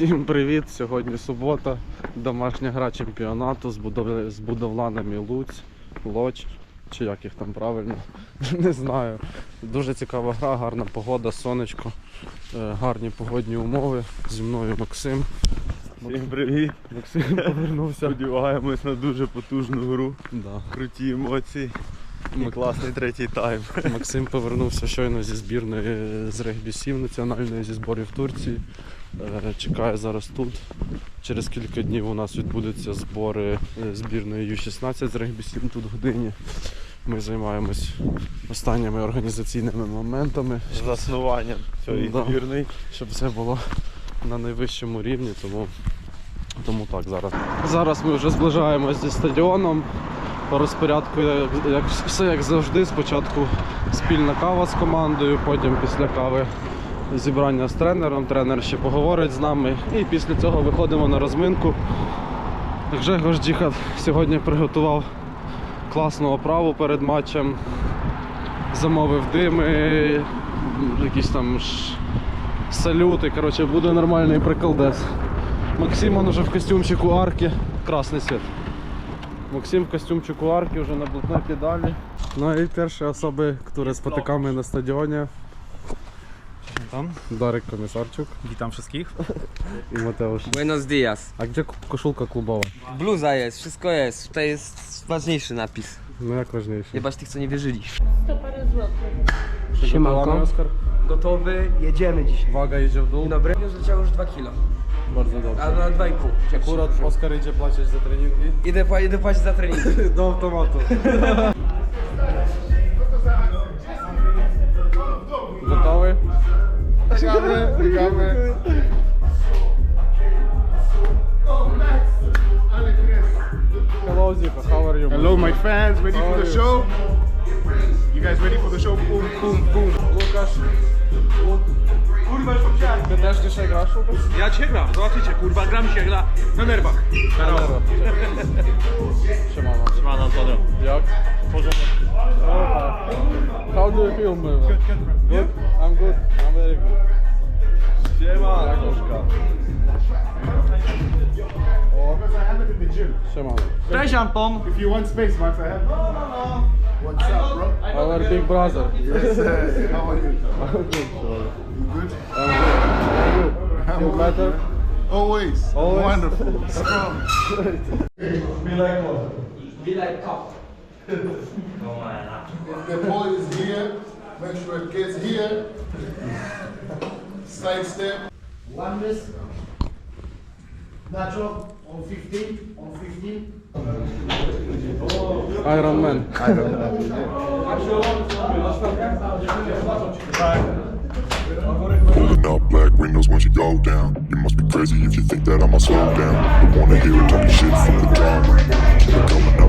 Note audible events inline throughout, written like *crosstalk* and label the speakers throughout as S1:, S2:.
S1: Всім привіт! Сьогодні субота, домашня гра чемпіонату з, будов... з будовланами Луць, Лоч, чи як їх там правильно, *laughs* не знаю. Дуже цікава гра, гарна погода, сонечко, е, гарні погодні умови. Зі мною Максим.
S2: Всім привіт!
S1: Максим повернувся.
S2: Сподіваємось на дуже потужну гру,
S1: Да.
S2: круті емоції і
S1: Мак-
S2: класний третій тайм.
S1: Максим повернувся щойно зі збірної е, з регбі 7 національної зі зборів Турції. Е, Чекає зараз тут. Через кілька днів у нас відбудуться збори е, збірної Ю-16 з регбі 7 тут в годині. Ми займаємось останніми організаційними моментами,
S2: заснуванням цієї
S1: Да.
S2: збірної.
S1: щоб все було на найвищому рівні. Тому, тому так зараз. Зараз ми вже зближаємось зі стадіоном. По розпорядку, як, як все як завжди, спочатку спільна кава з командою, потім після кави зібрання з тренером. Тренер ще поговорить з нами. І після цього виходимо на розминку. Гжегош Діхат сьогодні приготував класну оправу перед матчем. Замовив дими, якісь там ш- салюти. Коротше, буде нормальний приколдес. Максим он уже в костюмчику арки. Красний світ. Максим в костюмчику арки вже на блатной педалі. Ну і перші особи, які з потиками на стадіоні.
S3: Witam.
S1: Darek Komisarczuk.
S3: Witam wszystkich.
S1: I Mateusz.
S4: Buenos dias.
S1: A gdzie koszulka klubowa?
S4: Bluza jest, wszystko jest. Tutaj jest ważniejszy napis.
S1: No jak ważniejszy?
S4: Jebać tych, co nie wierzyli.
S1: 100 parę złotych. Siemanko. Oskar?
S5: Gotowy, jedziemy dzisiaj.
S1: Waga jedzie w dół.
S4: Dzień dobry. Już leciało już 2 kilo.
S1: Bardzo dobrze.
S4: A na 2,5.
S1: Akurat Oskar idzie płacić za treningi?
S4: Idę, idę płacić za treningi. *laughs*
S1: Do automatu. Hello Zipa, how are you?
S6: Hello, my fans. Ready for the show? You guys ready for the show? Boom, boom, boom.
S1: Łukasz,
S6: Kurwa, już powiedziałem.
S1: ty też dzisiaj grasz Łukasz?
S7: Ja cię gram, zobaczycie, kurwa, gram się gra na nerwach.
S1: Zero. Siemano.
S7: Siemano, Antonio.
S1: Jak? Porządek. How do you feel, man? Good, good, I'm good. I'm very good.
S2: Siema, Jakuszka.
S6: Because oh, I have it in the gym.
S1: Siemano.
S7: Cześć Anton.
S6: If you want space, Max, I have. What's up, bro?
S1: Our big brother.
S6: Yes, sir. How are you? *laughs*
S1: I'm good.
S6: You good?
S1: I'm good.
S6: I'm
S1: You better?
S6: Always.
S1: Always.
S6: Wonderful. *laughs* Strong. *laughs* If the ball is here, make sure it gets here. *laughs* Side step.
S8: One miss. Nacho on 15, on 15.
S1: Iron Man.
S9: Pulling up black windows once you go down. You must be crazy if you think that I'ma slow down. Don't wanna hear it talking shit from the drama. Keep it coming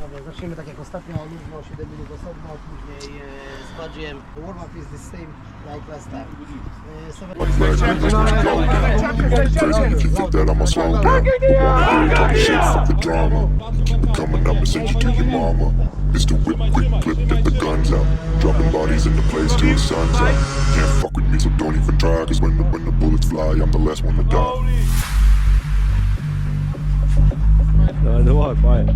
S8: Panowie, zaczniemy tak jak ostatnio, luźno 7 minut osobno, później e, z Badziem. The warm-up is the same like last time. E, seven-
S9: Black windows once you go down. Crazy if you think that I'ma slow down. Don't wanna hear it shit from the drama. Keep it coming up and send you to your mama. Mr. Whip, quick clip, get the guns out. Dropping bodies in the place till the sun's out. Can't fuck with me, so don't even try. Cause when the, when the bullets fly, I'm the last one to die.
S2: No, det var
S7: bare...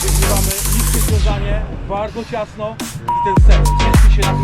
S7: Zbieramy niskie złożanie, bardzo ciasno i ten sen ciężki się na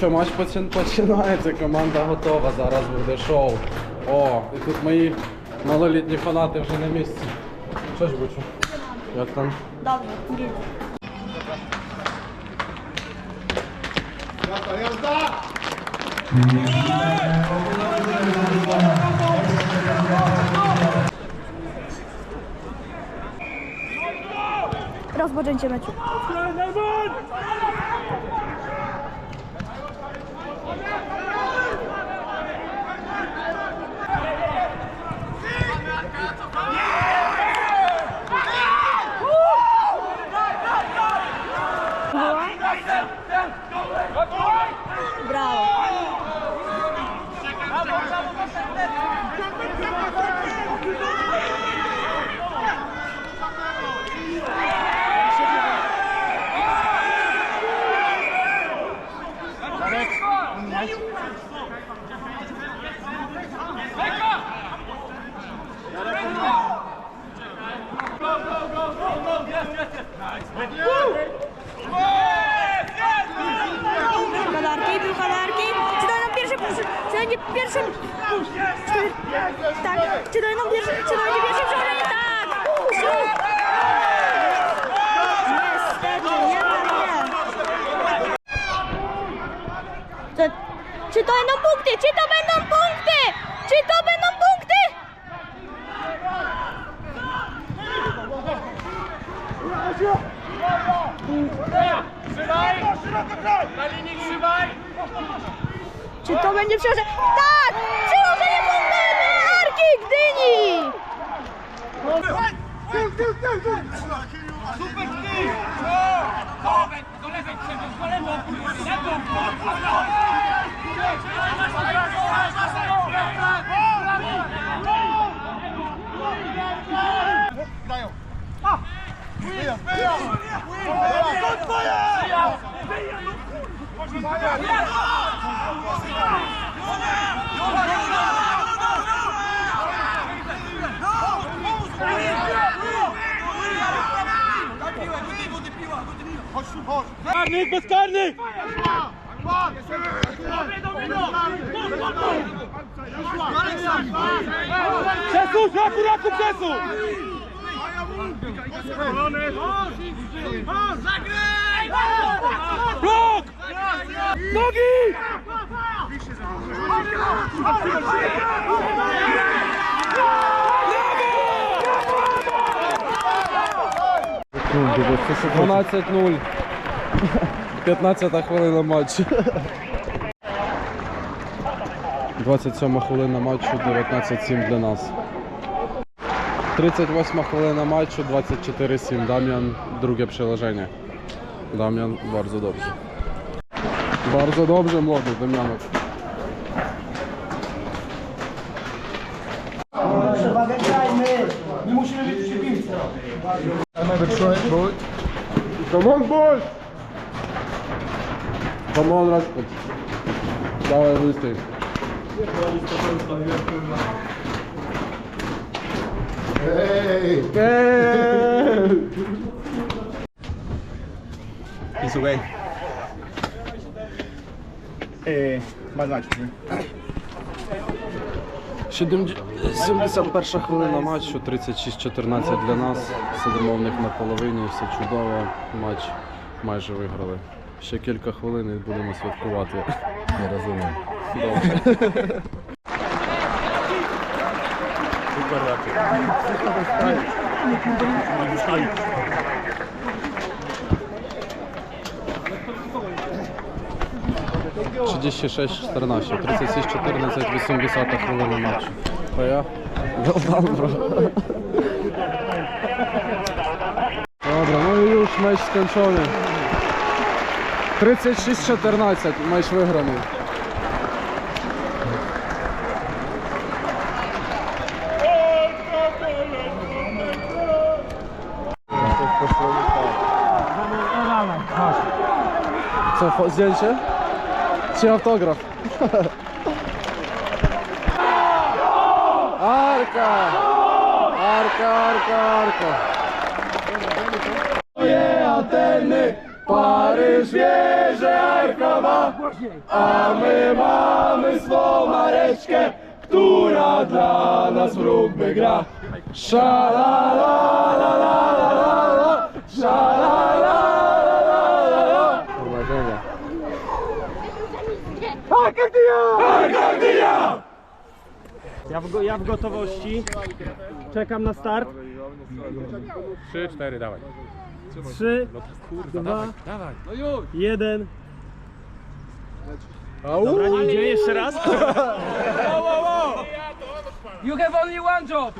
S1: що, матч почин- починається, команда готова, зараз буде шоу. О, і тут мої малолітні фанати вже на місці. Що ж бучу? Як там?
S10: Rozpoczęcie meczu. Come on, come on. Czy będzie pierwszy push? Czy, tak. Czy dojdą pierwszy, czy dojdzie pierwszy przełożenie? Tak. Push. Niestety, jednak nie. To, czy to będą punkty? Czy to będą punkty? Czy to będą punkty? Czy to będzie przełożenie? Tak! Przełożenie dla Arki Gdyni!
S7: Karnych, bezkarnych! Przesuń, raku, raku, przesuń! Blok! Nogi!
S1: Ну, 12-0. 15 хвилина матчу. 27 хвилина матчу, 19-7 для нас. 38 хвилина матчу, 24-7. Дам'ян, друге приложення. Дам'ян, bardzo dobrze. Bardzo dobrze, młody Damianok.
S8: Przewagę grajmy! My musimy być przy piłce.
S1: Come on, boys! Come on, Rashford. Dawaj, wystaj.
S6: Hey!
S2: He's away.
S6: Eh, mais night.
S1: 71 хвилина матчу, 36-14 для нас. Сидимо в них на половині, все чудово. Матч майже виграли. Ще кілька хвилин і будемо святкувати. Не розумію. Добре. 36-14. 36-14 80 хвилина матчу. А я? Добре. Добре, ну і już меч скончений. 36-14 меч виграний. Co, zdjęcie? Czy autograf? Arka! Arka, arka, arka! Moje anteny, Paryż wie, że Arka mama, a my mamy swą Mareczkę, która dla nas wróg wygra. Sza la la la la la la sza la la la la la. Argentyna!
S4: Ja w, go, ja w gotowości. Czekam na start.
S11: 3, 4, dawaj.
S4: 3,
S11: Kurwa,
S4: 2,
S11: dawaj, dawaj.
S4: 1. Dobra, nie idzie, jeszcze raz.
S1: You have only one job.